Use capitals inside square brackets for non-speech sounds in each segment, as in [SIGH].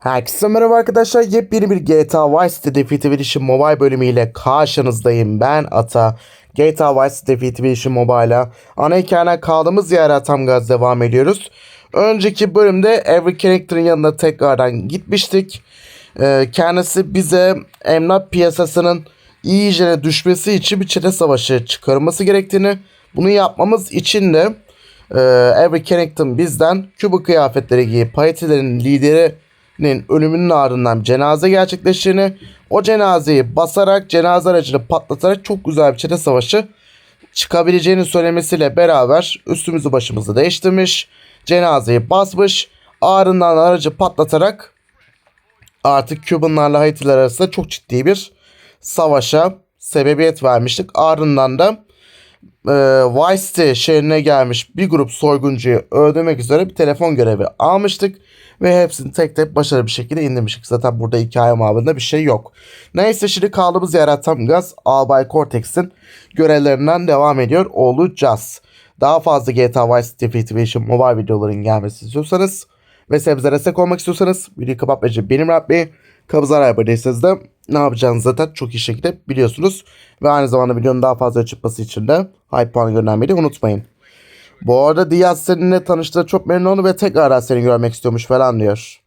Herkese merhaba arkadaşlar. Yepyeni bir GTA Vice City Definitive Edition Mobile bölümüyle karşınızdayım. Ben Ata. GTA Vice City Definitive Edition Mobile'a ana hikayene kaldığımız yere tam gaz devam ediyoruz. Önceki bölümde Every Character'ın yanına tekrardan gitmiştik. Ee, kendisi bize emlak piyasasının iyice düşmesi için bir çete savaşı çıkarılması gerektiğini, bunu yapmamız için de e, Every Character bizden Küba kıyafetleri giyip Haitilerin liderinin ölümünün ardından cenaze gerçekleştiğini, o cenazeyi basarak, cenaze aracını patlatarak çok güzel bir çete savaşı çıkabileceğini söylemesiyle beraber üstümüzü başımızı değiştirmiş, cenazeyi basmış, ardından aracı patlatarak artık Kübanlarla Haitiler arasında çok ciddi bir savaşa sebebiyet vermiştik. Ardından da e, Vice City şehrine gelmiş bir grup soyguncuyu öldürmek üzere bir telefon görevi almıştık. Ve hepsini tek tek başarılı bir şekilde indirmiştik. Zaten burada hikaye mabında bir şey yok. Neyse şimdi kaldığımız yer tam gaz Albay Cortex'in görevlerinden devam ediyor olacağız. Daha fazla GTA Vice City Definitive mobile videoların gelmesini istiyorsanız ve sebze destek olmak istiyorsanız videoyu kapatmayıcı benim Rabbi kabızlar aboneysanız da ne yapacağınızı zaten çok iyi şekilde biliyorsunuz. Ve aynı zamanda videonun daha fazla çıkması için de hype puanı göndermeyi de unutmayın. Bu arada Diaz seninle tanıştığı çok memnun oldu ve tekrar seni görmek istiyormuş falan diyor.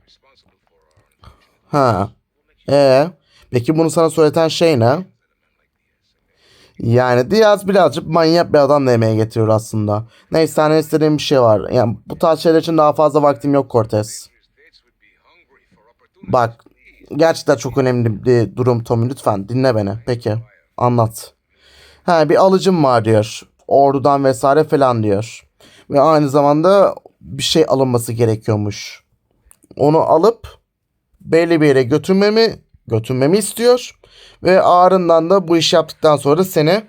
Ha. E peki bunu sana söyleten şey ne? Yani Diaz birazcık manyak bir adam demeye getiriyor aslında. Neyse sana istediğim bir şey var. Yani bu tarz şeyler için daha fazla vaktim yok Cortez. Bak gerçekten çok önemli bir durum Tommy lütfen dinle beni. Peki anlat. Ha bir alıcım var diyor. Ordudan vesaire falan diyor. Ve aynı zamanda bir şey alınması gerekiyormuş. Onu alıp belli bir yere götürmemi götürmemi istiyor. Ve ardından da bu işi yaptıktan sonra seni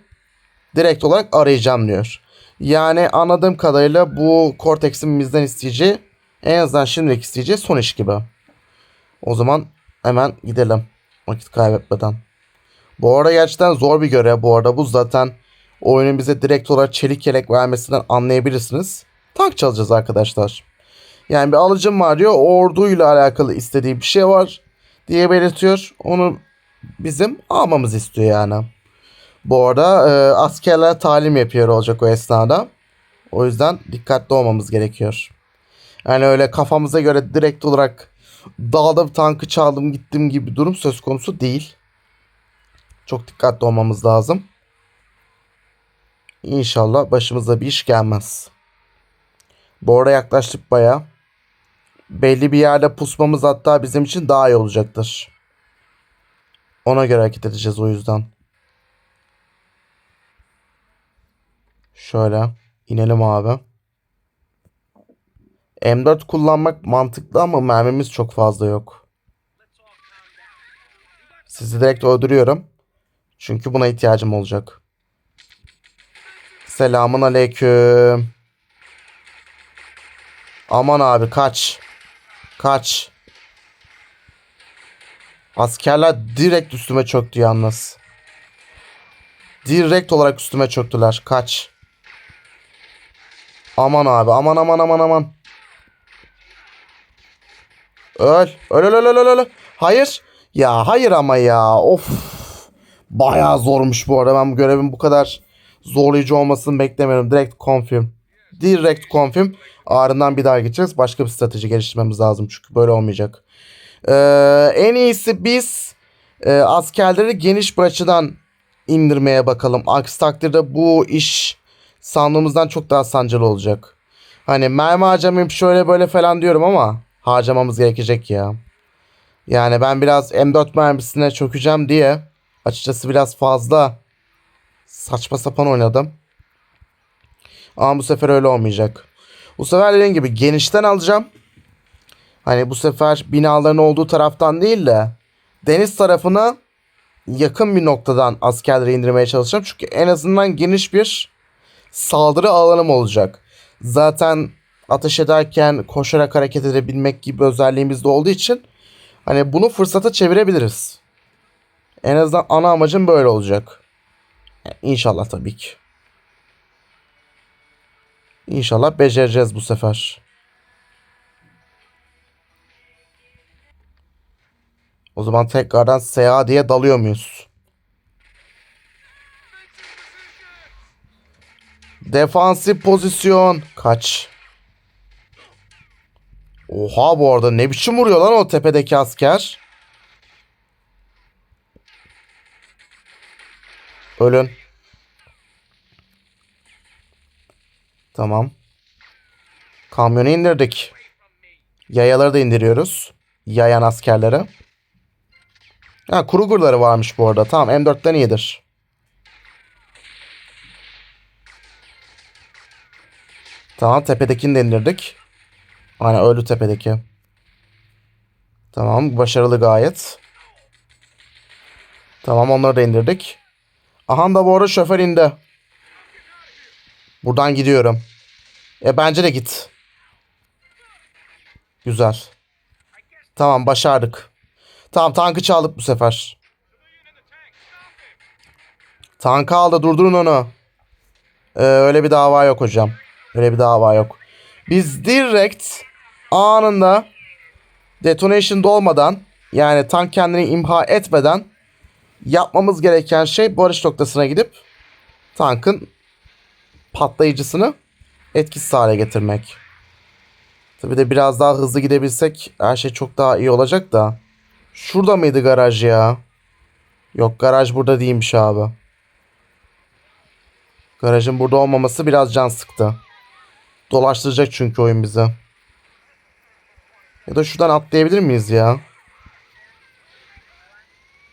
direkt olarak arayacağım diyor. Yani anladığım kadarıyla bu Cortex'in bizden isteyeceği en azından şimdilik isteyeceği son iş gibi. O zaman hemen gidelim. Vakit kaybetmeden. Bu arada gerçekten zor bir görev. Bu arada bu zaten oyunun bize direkt olarak çelik yelek vermesinden anlayabilirsiniz. Tank çalacağız arkadaşlar. Yani bir alıcım var diyor. Orduyla alakalı istediği bir şey var diye belirtiyor. Onu bizim almamız istiyor yani. Bu arada e, askerler talim yapıyor olacak o esnada. O yüzden dikkatli olmamız gerekiyor. Yani öyle kafamıza göre direkt olarak dağda bir tankı çaldım gittim gibi bir durum söz konusu değil. Çok dikkatli olmamız lazım. İnşallah başımıza bir iş gelmez. Arada yaklaştık baya. Belli bir yerde pusmamız hatta bizim için daha iyi olacaktır. Ona göre hareket edeceğiz o yüzden. Şöyle inelim abi. M4 kullanmak mantıklı ama mermimiz çok fazla yok. Sizi direkt öldürüyorum. Çünkü buna ihtiyacım olacak. Selamun aleyküm. Aman abi kaç. Kaç. Askerler direkt üstüme çöktü yalnız. Direkt olarak üstüme çöktüler. Kaç. Aman abi aman aman aman aman. Öl. Öl öl öl öl öl. Hayır. Ya hayır ama ya. Of. Bayağı zormuş bu arada. Ben bu görevin bu kadar zorlayıcı olmasını beklemiyorum. Direkt confirm. Direkt confirm. Ardından bir daha gideceğiz. Başka bir strateji geliştirmemiz lazım. Çünkü böyle olmayacak. Ee, en iyisi biz e, askerleri geniş bir açıdan indirmeye bakalım. Aksi takdirde bu iş sandığımızdan çok daha sancılı olacak. Hani mermi harcamayıp şöyle böyle falan diyorum ama harcamamız gerekecek ya. Yani ben biraz M4 mermisine çökeceğim diye açıkçası biraz fazla saçma sapan oynadım. Ama bu sefer öyle olmayacak. Bu sefer dediğim gibi genişten alacağım. Hani bu sefer binaların olduğu taraftan değil de deniz tarafına yakın bir noktadan askerleri indirmeye çalışacağım. Çünkü en azından geniş bir saldırı alanım olacak. Zaten ateş ederken koşarak hareket edebilmek gibi özelliğimiz de olduğu için hani bunu fırsata çevirebiliriz. En azından ana amacım böyle olacak. Yani İnşallah tabii ki. İnşallah becereceğiz bu sefer. O zaman tekrardan SA diye dalıyor muyuz? Defansif pozisyon. Kaç. Oha bu arada ne biçim vuruyor lan o tepedeki asker. Ölün. Tamam. Kamyonu indirdik. Yayaları da indiriyoruz. Yayan askerlere. Ha Kruger'ları varmış bu arada. Tamam M4'ten iyidir. Tamam tepedekini de indirdik. Aynen öldü tepedeki. Tamam başarılı gayet. Tamam onları da indirdik. Aha da bu arada şoför indi. Buradan gidiyorum. E bence de git. Güzel. Tamam başardık. Tamam tankı çaldık bu sefer. Tankı aldı durdurun onu. Ee, öyle bir dava yok hocam. Öyle bir dava yok. Biz direkt anında detonation olmadan yani tank kendini imha etmeden yapmamız gereken şey barış noktasına gidip tankın patlayıcısını etkisiz hale getirmek. Tabi de biraz daha hızlı gidebilsek her şey çok daha iyi olacak da. Şurada mıydı garaj ya? Yok garaj burada değilmiş abi. Garajın burada olmaması biraz can sıktı. Dolaştıracak çünkü oyun bizi. Ya da şuradan atlayabilir miyiz ya?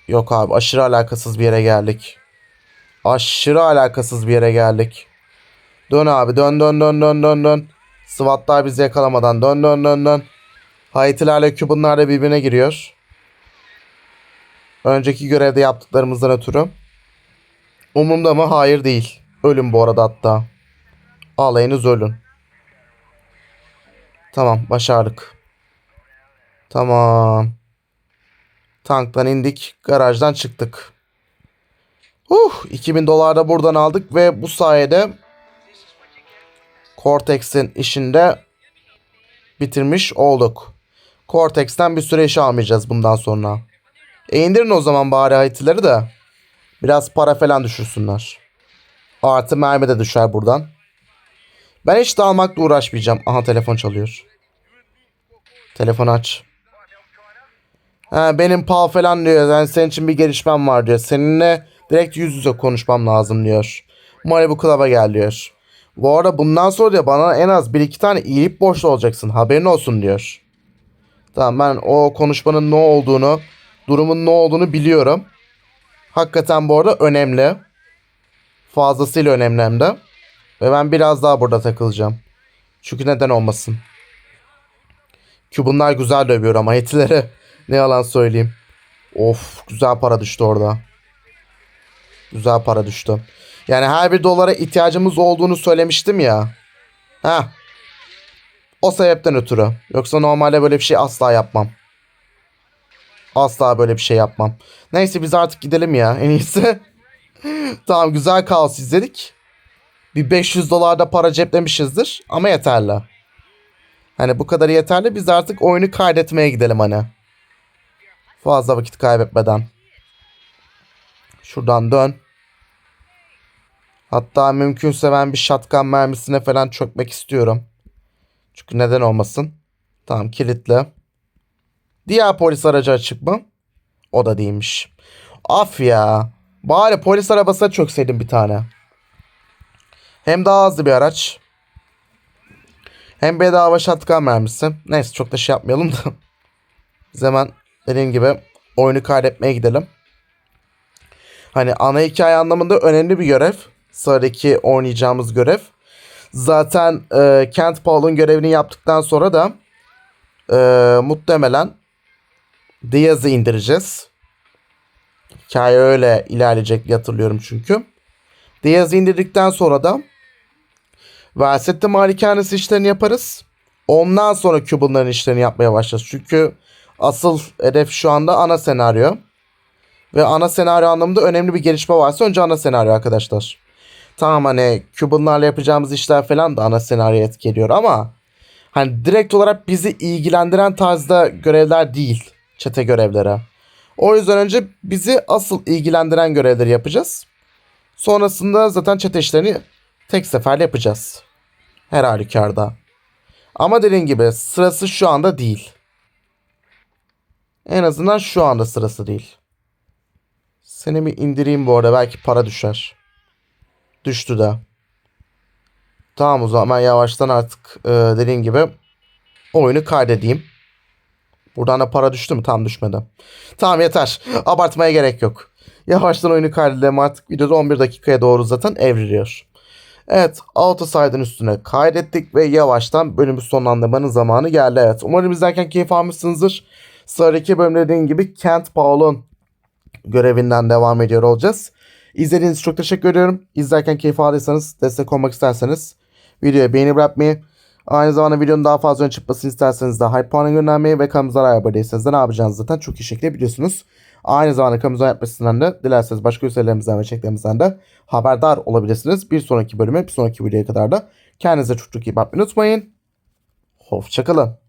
Yok abi aşırı alakasız bir yere geldik. Aşırı alakasız bir yere geldik. Dön abi dön dön dön dön dön dön. SWAT'lar bizi yakalamadan dön dön dön dön. Haitilerle Cuban'lar da birbirine giriyor. Önceki görevde yaptıklarımızdan ötürü. Umurumda mı? Hayır değil. Ölün bu arada hatta. Alayınız ölün. Tamam başardık. Tamam. Tanktan indik. Garajdan çıktık. Uh, 2000 dolar da buradan aldık ve bu sayede Cortex'in işinde bitirmiş olduk. Cortex'ten bir süre iş almayacağız bundan sonra. E indirin o zaman bari Haitileri de. Biraz para falan düşürsünler. Artı mermi de düşer buradan. Ben hiç de almakla uğraşmayacağım. Aha telefon çalıyor. Telefon aç. Benim pal falan diyor. Yani senin için bir gelişmem var diyor. Seninle direkt yüz yüze konuşmam lazım diyor. Malibu Club'a gel diyor. Bu arada bundan sonra diyor bana en az bir iki tane iyilik borçlu olacaksın. Haberin olsun diyor. Tamam ben o konuşmanın ne olduğunu, durumun ne olduğunu biliyorum. Hakikaten bu arada önemli. Fazlasıyla önemli hem de. Ve ben biraz daha burada takılacağım. Çünkü neden olmasın. Kübunlar güzel dövüyor ama etileri ne yalan söyleyeyim. Of güzel para düştü orada. Güzel para düştü. Yani her bir dolara ihtiyacımız olduğunu söylemiştim ya. Ha. O sebepten ötürü. Yoksa normalde böyle bir şey asla yapmam. Asla böyle bir şey yapmam. Neyse biz artık gidelim ya en iyisi. [LAUGHS] tamam güzel kaos izledik. Bir 500 dolar da para ceplemişizdir ama yeterli. Hani bu kadar yeterli biz artık oyunu kaydetmeye gidelim hani. Fazla vakit kaybetmeden. Şuradan dön. Hatta mümkünse ben bir shotgun mermisine falan çökmek istiyorum. Çünkü neden olmasın. Tamam kilitli. Diğer polis aracı açık mı? O da değilmiş. Af ya. Bari polis arabasına çökseydim bir tane. Hem daha hızlı bir araç. Hem bedava shotgun mermisi. Neyse çok da şey yapmayalım da. [LAUGHS] Biz hemen dediğim gibi oyunu kaydetmeye gidelim. Hani ana hikaye anlamında önemli bir görev. Sıradaki oynayacağımız görev. Zaten e, Kent Paul'un görevini yaptıktan sonra da e, muhtemelen Diaz'ı indireceğiz. Hikaye öyle ilerleyecek diye hatırlıyorum çünkü. Diaz'ı indirdikten sonra da Versetti Malikanesi işlerini yaparız. Ondan sonra Cuban'ların işlerini yapmaya başlarız. Çünkü asıl hedef şu anda ana senaryo. Ve ana senaryo anlamında önemli bir gelişme varsa önce ana senaryo arkadaşlar. Tamam hani Cuban'larla yapacağımız işler falan da ana senaryo etkiliyor ama hani direkt olarak bizi ilgilendiren tarzda görevler değil. Çete görevleri. O yüzden önce bizi asıl ilgilendiren görevleri yapacağız. Sonrasında zaten çete işlerini tek seferde yapacağız. Her halükarda. Ama dediğim gibi sırası şu anda değil. En azından şu anda sırası değil. Seni bir indireyim bu arada belki para düşer. Düştü de. Tamam o zaman yavaştan artık e, dediğim gibi oyunu kaydedeyim. Buradan da para düştü mü? Tam düşmedi. Tamam yeter. Abartmaya gerek yok. Yavaştan oyunu kaydedelim artık. Videoda 11 dakikaya doğru zaten evriliyor. Evet AutoSide'ın üstüne kaydettik ve yavaştan bölümü sonlandırmanın zamanı geldi. Evet umarım izlerken keyif almışsınızdır. Sıradaki bölümde dediğim gibi Kent Paul'un görevinden devam ediyor olacağız. İzlediğiniz için çok teşekkür ediyorum. İzlerken keyif aldıysanız, destek olmak isterseniz videoya beğeni bırakmayı, aynı zamanda videonun daha fazla ön çıkmasını isterseniz de hype puanı göndermeyi ve kanalımıza abone değilseniz de ne yapacağınızı zaten çok iyi şekilde biliyorsunuz. Aynı zamanda kanalımıza yapmasından da dilerseniz başka üselerimizden ve çeklerimizden de haberdar olabilirsiniz. Bir sonraki bölüme, bir sonraki videoya kadar da kendinize çok çok iyi bakmayı unutmayın. Hoşçakalın.